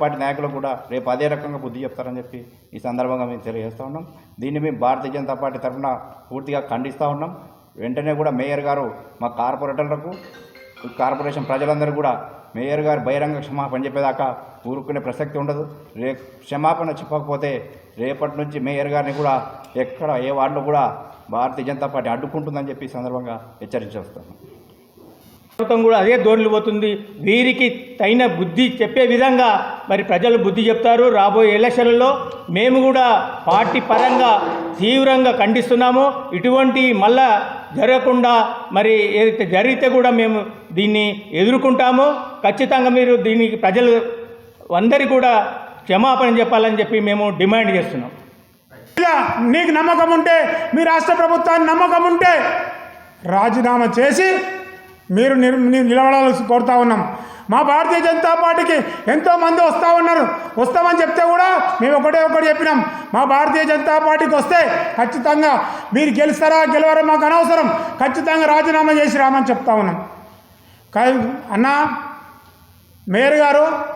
Party నాయకులు కూడా రేపు అదే రకంగా బుద్ధి చెప్తారని చెప్పి ఈ సందర్భంగా మేము తెలియజేస్తూ ఉన్నాం. దీన్ని మేము భారతీయ జనతా పార్టీ తరఫున పూర్తిగా ఖండిస్తూ ఉన్నాం. వెంటనే కూడా మేయర్ గారు మా కార్పొరేటర్లకు కార్పొరేషన్ ప్రజలందరూ కూడా మేయర్ గారు బహిరంగ క్షమాపణ చెప్పేదాకా ఊరుకునే ప్రసక్తి ఉండదు. రే క్షమాపణ చెప్పకపోతే రేపటి నుంచి మేయర్ గారిని కూడా ఎక్కడ ఏ వార్డులో కూడా భారతీయ జనతా పార్టీ అడ్డుకుంటుందని చెప్పి ఈ సందర్భంగా హెచ్చరించేస్తున్నాం ప్రభుత్వం కూడా అదే దోర్లు పోతుంది. వీరికి తగిన బుద్ధి చెప్పే విధంగా మరి ప్రజలు బుద్ధి చెప్తారు. రాబోయే ఎలక్షన్లలో మేము కూడా పార్టీ పరంగా తీవ్రంగా ఖండిస్తున్నాము. ఇటువంటి మళ్ళా జరగకుండా మరి ఏదైతే జరిగితే కూడా మేము దీన్ని ఎదుర్కొంటాము. ఖచ్చితంగా మీరు దీనికి ప్రజలు అందరికీ కూడా క్షమాపణ చెప్పాలని చెప్పి మేము డిమాండ్ చేస్తున్నాం. ఇలా నీకు నమ్మకం ఉంటే మీ రాష్ట్ర ప్రభుత్వాన్ని నమ్మకం ఉంటే రాజీనామా చేసి మీరు నిర్ ని- నిలబడాల్సి కోరుతా ఉన్నాం. మా భారతీయ జనతా పార్టీకి ఎంతో మంది వస్తూ ఉన్నారు. వస్తామని చెప్తే కూడా మేము ఒకటే ఒకటి చెప్పినాం. మా భారతీయ జనతా పార్టీకి వస్తే ఖచ్చితంగా మీరు గెలుస్తారా గెలవరా మాకు అనవసరం. ఖచ్చితంగా రాజీనామా చేసి రామని చెప్తా ఉన్నాం. అన్నా మేయర్ గారు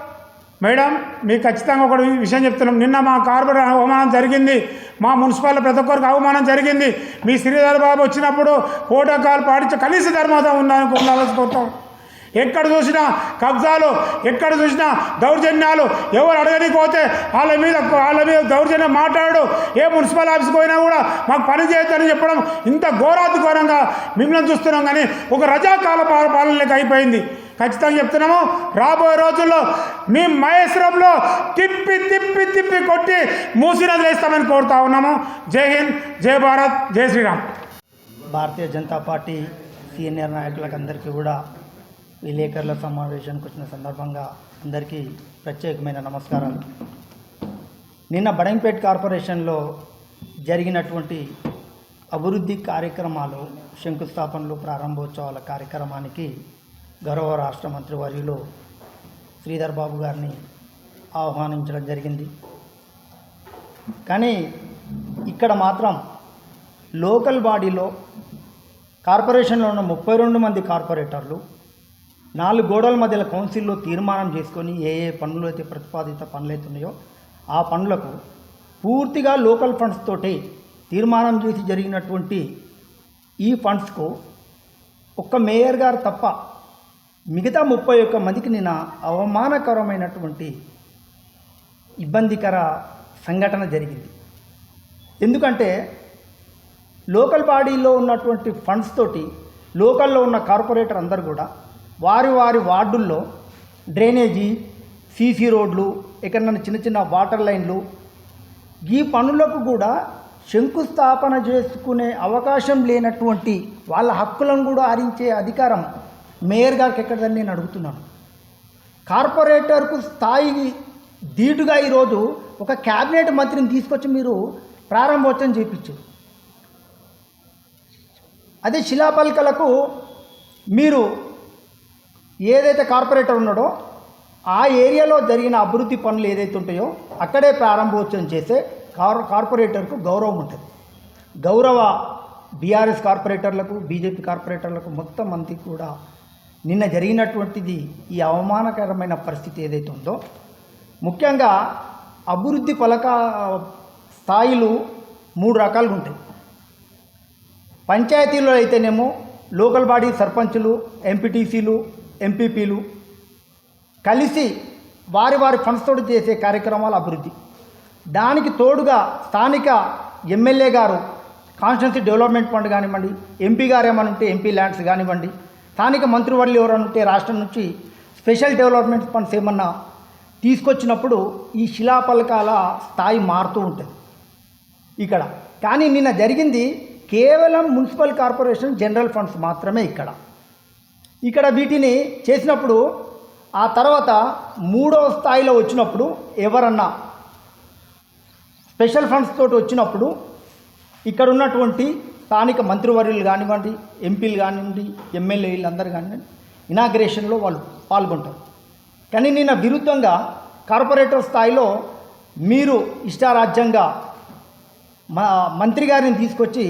మేడం మీకు ఖచ్చితంగా ఒక విషయం చెప్తున్నాం. నిన్న మా కార్పొరేట్ అవమానం జరిగింది. మా మున్సిపాలిటీ ప్రతి ఒక్కరికి అవమానం జరిగింది. మీ శ్రీధర్ బాబు వచ్చినప్పుడు ప్రోటోకాల్ పాటించి కనీస ధర్మత ఉండాలని ఉండాలని ఎక్కడ చూసినా కబ్జాలు ఎక్కడ చూసినా దౌర్జన్యాలు ఎవరు అడగని పోతే వాళ్ళ మీద వాళ్ళ మీద దౌర్జన్యం మాట్లాడు. ఏ మున్సిపల్ ఆఫీస్కి పోయినా కూడా మాకు పని చేయొద్దని చెప్పడం ఇంత ఘోరాతి ఘోరంగా మిమ్మల్ని చూస్తున్నాం. కానీ ఒక రజాకాల పాలన పాలనలోకి అయిపోయింది. ఖచ్చితంగా చెప్తున్నాము. రాబోయే రోజుల్లో మీ మహేశ్వరంలో తిప్పి తిప్పి తిప్పి కొట్టి మూసినది వేస్తామని కోరుతా ఉన్నాము. జై హింద్ జై భారత్ జై శ్రీరామ్. భారతీయ జనతా పార్టీ సీనియర్ నాయకులకు అందరికీ కూడా విలేకరుల సమావేశానికి వచ్చిన సందర్భంగా అందరికీ ప్రత్యేకమైన నమస్కారాలు. నిన్న బడంపేట్ కార్పొరేషన్లో జరిగినటువంటి అభివృద్ధి కార్యక్రమాలు శంకుస్థాపనలు ప్రారంభోత్సవాల కార్యక్రమానికి గౌరవ రాష్ట్ర మంత్రి మంత్రివర్యులు శ్రీధర్ బాబు గారిని ఆహ్వానించడం జరిగింది. కానీ ఇక్కడ మాత్రం లోకల్ బాడీలో కార్పొరేషన్లో ఉన్న ముప్పై రెండు మంది కార్పొరేటర్లు నాలుగు గోడల మధ్యల కౌన్సిల్లో తీర్మానం చేసుకొని ఏ ఏ పనులు అయితే ప్రతిపాదిత పనులు అయితే ఉన్నాయో ఆ పనులకు పూర్తిగా లోకల్ ఫండ్స్ తోటి తీర్మానం చేసి జరిగినటువంటి ఈ ఫండ్స్కు ఒక్క మేయర్ గారు తప్ప మిగతా ముప్పై ఒక్క మందికి నేను అవమానకరమైనటువంటి ఇబ్బందికర సంఘటన జరిగింది. ఎందుకంటే లోకల్ బాడీలో ఉన్నటువంటి ఫండ్స్ తోటి లోకల్లో ఉన్న కార్పొరేటర్ అందరు కూడా వారి వారి వార్డుల్లో డ్రైనేజీ సీసీ రోడ్లు ఎక్కడన్నా చిన్న చిన్న వాటర్ లైన్లు ఈ పనులకు కూడా శంకుస్థాపన చేసుకునే అవకాశం లేనటువంటి వాళ్ళ హక్కులను కూడా హరించే అధికారం మేయర్ గారికి ఎక్కడదని నేను అడుగుతున్నాను. కార్పొరేటర్కు స్థాయి ధీటుగా ఈరోజు ఒక క్యాబినెట్ మంత్రిని తీసుకొచ్చి మీరు ప్రారంభోత్సవం చేయించారు అదే శిలాపలికలకు మీరు ఏదైతే కార్పొరేటర్ ఉన్నాడో ఆ ఏరియాలో జరిగిన అభివృద్ధి పనులు ఏదైతే ఉంటాయో అక్కడే ప్రారంభోత్సవం చేస్తే కార్ కార్పొరేటర్కు గౌరవం ఉంటుంది. గౌరవ బీఆర్ఎస్ కార్పొరేటర్లకు బీజేపీ కార్పొరేటర్లకు మొత్తం మంది కూడా నిన్న జరిగినటువంటిది ఈ అవమానకరమైన పరిస్థితి ఏదైతే ఉందో ముఖ్యంగా అభివృద్ధి పలక స్థాయిలు మూడు రకాలుగా ఉంటాయి. పంచాయతీలో అయితేనేమో లోకల్ బాడీ సర్పంచులు ఎంపీటీసీలు ఎంపీపీలు కలిసి వారి వారి ఫండ్స్ చేసే కార్యక్రమాల అభివృద్ధి. దానికి తోడుగా స్థానిక ఎమ్మెల్యే గారు కాన్స్టిట్యున్సీ డెవలప్మెంట్ ఫండ్ కానివ్వండి ఎంపీ గారు ఏమైనా ఉంటే ఎంపీ ల్యాండ్స్ కానివ్వండి స్థానిక మంత్రివర్యులు ఎవరైనా రాష్ట్రం నుంచి స్పెషల్ డెవలప్మెంట్ ఫండ్స్ ఏమన్నా తీసుకొచ్చినప్పుడు ఈ శిలాపలకాల స్థాయి మారుతూ ఉంటుంది. ఇక్కడ. కానీ నిన్న జరిగింది కేవలం మున్సిపల్ కార్పొరేషన్ జనరల్ ఫండ్స్ మాత్రమే ఇక్కడ. ఇక్కడ వీటిని చేసినప్పుడు ఆ తర్వాత మూడవ స్థాయిలో వచ్చినప్పుడు ఎవరన్నా స్పెషల్ ఫండ్స్ తోటి వచ్చినప్పుడు ఇక్కడ ఉన్నటువంటి స్థానిక మంత్రివర్యులు కానివ్వండి ఎంపీలు కానివ్వండి ఎమ్మెల్యేలు అందరు కానివ్వండి ఇనాగ్రేషన్లో వాళ్ళు పాల్గొంటారు. కానీ నిన్న విరుద్ధంగా కార్పొరేటర్ స్థాయిలో మీరు ఇష్టారాజ్యంగా మా మంత్రి గారిని తీసుకొచ్చి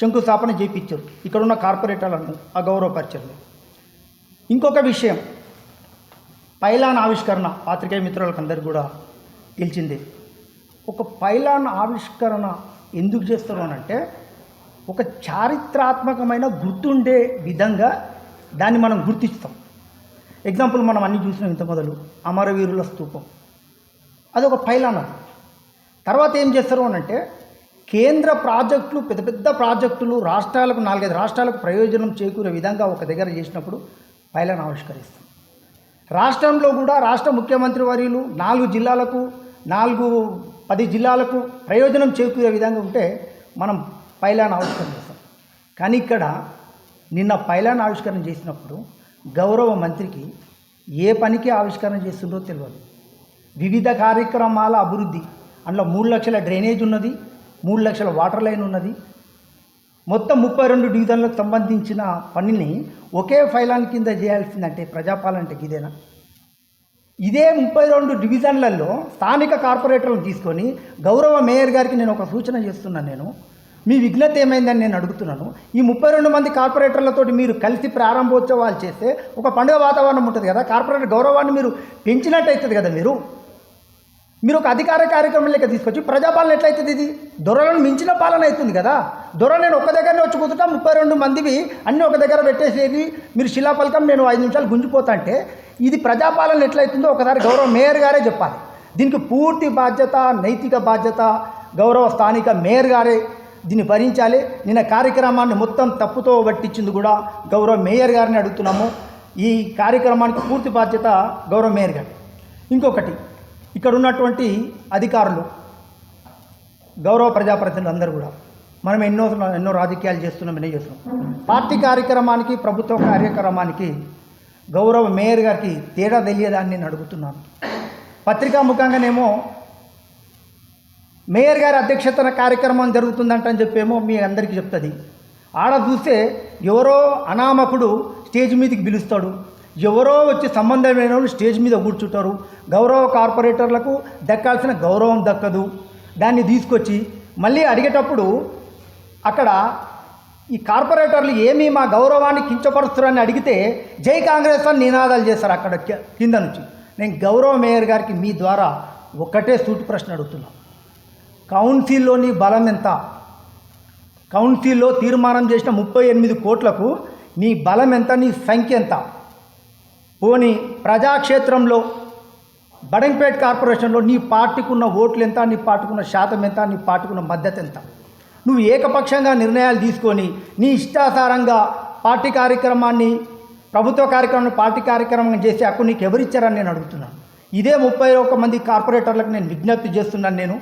శంకుస్థాపన చేయించారు ఇక్కడ ఉన్న కార్పొరేటర్లను అగౌరవపరిచారు ఇంకొక విషయం పైలాన్ ఆవిష్కరణ పాత్రికేయ మిత్రులకు అందరికీ కూడా తెలిసిందే. ఒక పైలాన్ ఆవిష్కరణ ఎందుకు చేస్తారు అని అంటే ఒక చారిత్రాత్మకమైన గుర్తుండే విధంగా దాన్ని మనం గుర్తిస్తాం. ఎగ్జాంపుల్ మనం అన్ని చూసినాం ఇంత మొదలు. అమరవీరుల స్తూపం అది ఒక తర్వాత ఏం చేస్తారు అని అంటే కేంద్ర ప్రాజెక్టులు పెద్ద పెద్ద ప్రాజెక్టులు రాష్ట్రాలకు నాలుగైదు రాష్ట్రాలకు ప్రయోజనం చేకూరే విధంగా ఒక దగ్గర చేసినప్పుడు పైలాన్ ఆవిష్కరిస్తాం. రాష్ట్రంలో కూడా రాష్ట్ర ముఖ్యమంత్రి వర్యులు నాలుగు జిల్లాలకు నాలుగు పది జిల్లాలకు ప్రయోజనం చేకూరే విధంగా ఉంటే మనం పైలాన్ ఆవిష్కరణ చేస్తాం కానీ ఇక్కడ నిన్న పైలాన్ ఆవిష్కరణ చేసినప్పుడు గౌరవ మంత్రికి ఏ పనికి ఆవిష్కరణ చేస్తుందో తెలియదు. వివిధ కార్యక్రమాల అభివృద్ధి అందులో మూడు లక్షల డ్రైనేజ్ ఉన్నది మూడు లక్షల వాటర్ లైన్ ఉన్నది. మొత్తం ముప్పై రెండు డివిజన్లకు సంబంధించిన పనిని ఒకే ఫైలాన్ కింద చేయాల్సిందంటే ప్రజాపాలన అంటే ఇదేనా? ఇదే ముప్పై రెండు డివిజన్లలో స్థానిక కార్పొరేటర్లను తీసుకొని గౌరవ మేయర్ గారికి నేను ఒక సూచన చేస్తున్నాను నేను. మీ విఘ్నత ఏమైందని నేను అడుగుతున్నాను. ఈ ముప్పై రెండు మంది కార్పొరేటర్లతోటి మీరు కలిసి ప్రారంభోత్సవాలు చేస్తే ఒక పండుగ వాతావరణం ఉంటుంది కదా. కార్పొరేటర్ గౌరవాన్ని మీరు పెంచినట్టు అవుతుంది కదా మీరు. మీరు ఒక అధికార కార్యక్రమం లెక్క తీసుకొచ్చి ప్రజాపాలన ఎట్లయితుంది ఇది? దొరలను మించిన పాలన అవుతుంది కదా. దొర నేను ఒక దగ్గరనే వచ్చి కూతుంటా ముప్పై రెండు మందివి అన్నీ ఒక దగ్గర పెట్టేసేది. మీరు శిలాఫలకం నేను ఐదు నిమిషాలు గుంజిపోతా అంటే ఇది ప్రజాపాలన ఎట్లయితుందో ఒకసారి గౌరవ మేయర్ గారే చెప్పాలి. దీనికి పూర్తి బాధ్యత నైతిక బాధ్యత గౌరవ స్థానిక మేయర్ గారే దీన్ని భరించాలి. నిన్న కార్యక్రమాన్ని మొత్తం తప్పుతో పట్టించింది కూడా గౌరవ మేయర్ గారిని అడుగుతున్నాము. ఈ కార్యక్రమానికి పూర్తి బాధ్యత గౌరవ మేయర్ గారు. ఇంకొకటి ఇక్కడ ఉన్నటువంటి అధికారులు గౌరవ ప్రజాప్రతినిధులు అందరూ కూడా మనం ఎన్నో ఎన్నో రాజకీయాలు చేస్తున్నాం ఎన్నో చేస్తున్నాం. పార్టీ కార్యక్రమానికి ప్రభుత్వ కార్యక్రమానికి గౌరవ మేయర్ గారికి తేడా తెలియదని నేను అడుగుతున్నాను. పత్రికా ముఖంగానేమో మేయర్ గారి అధ్యక్షతన కార్యక్రమం జరుగుతుందంట అని చెప్పేమో మీ అందరికీ చెప్తుంది. ఆడ చూస్తే ఎవరో అనామకుడు స్టేజ్ మీదకి పిలుస్తాడు. ఎవరో వచ్చి సంబంధమైన వాళ్ళు స్టేజ్ మీద కూర్చుంటారు. గౌరవ కార్పొరేటర్లకు దక్కాల్సిన గౌరవం దక్కదు. దాన్ని తీసుకొచ్చి మళ్ళీ అడిగేటప్పుడు అక్కడ ఈ కార్పొరేటర్లు ఏమీ మా గౌరవాన్ని కించపరుస్తారని అడిగితే జై కాంగ్రెస్ అని నినాదాలు చేస్తారు అక్కడ కింద నుంచి. నేను గౌరవ మేయర్ గారికి మీ ద్వారా ఒకటే సూటు ప్రశ్న అడుగుతున్నాను కౌన్సిల్లోని బలం ఎంత? కౌన్సిల్లో తీర్మానం చేసిన ముప్పై ఎనిమిది కోట్లకు నీ బలం ఎంత నీ సంఖ్య ఎంత? పోనీ ప్రజాక్షేత్రంలో బడంపేట్ కార్పొరేషన్లో నీ పార్టీకున్న ఓట్లు ఎంత నీ పార్టీకున్న శాతం ఎంత నీ పార్టీకున్న మద్దతు ఎంత? నువ్వు ఏకపక్షంగా నిర్ణయాలు తీసుకొని నీ ఇష్టాసారంగా పార్టీ కార్యక్రమాన్ని ప్రభుత్వ కార్యక్రమాన్ని పార్టీ కార్యక్రమం చేసే హక్కు నీకు ఎవరిచ్చారని నేను అడుగుతున్నాను. ఇదే ముప్పై ఒక్క మంది కార్పొరేటర్లకు నేను విజ్ఞప్తి చేస్తున్నాను నేను.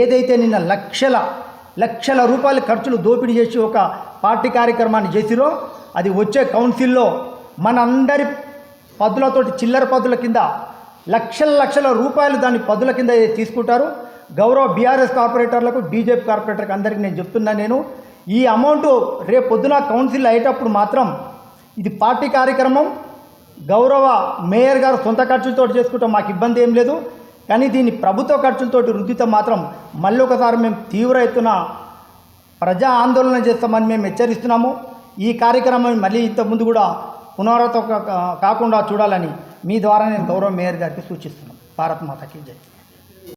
ఏదైతే నిన్న లక్షల లక్షల రూపాయల ఖర్చులు దోపిడీ చేసి ఒక పార్టీ కార్యక్రమాన్ని చేసిరో అది వచ్చే కౌన్సిల్లో మనందరి పదులతోటి చిల్లర పదుల కింద లక్షల లక్షల రూపాయలు దాన్ని పదుల కింద తీసుకుంటారు గౌరవ బీఆర్ఎస్ కార్పొరేటర్లకు బీజేపీ కార్పొరేటర్కి అందరికీ నేను చెప్తున్నా నేను. ఈ అమౌంట్ రేపు పొద్దున కౌన్సిల్ అయ్యేటప్పుడు మాత్రం ఇది పార్టీ కార్యక్రమం. గౌరవ మేయర్ గారు సొంత ఖర్చులతో చేసుకుంటాం మాకు ఇబ్బంది ఏం లేదు. కానీ దీన్ని ప్రభుత్వ ఖర్చులతో రుద్దితే మాత్రం మళ్ళీ ఒకసారి మేము తీవ్ర ఎత్తున ప్రజా ఆందోళన చేస్తామని మేము హెచ్చరిస్తున్నాము. ఈ కార్యక్రమం మళ్ళీ ఇంతకుముందు కూడా పునరావృతం కాకుండా చూడాలని మీ ద్వారా నేను గౌరవ మేయర్ గారికి సూచిస్తున్నాను. భారత్ మాతకి జై.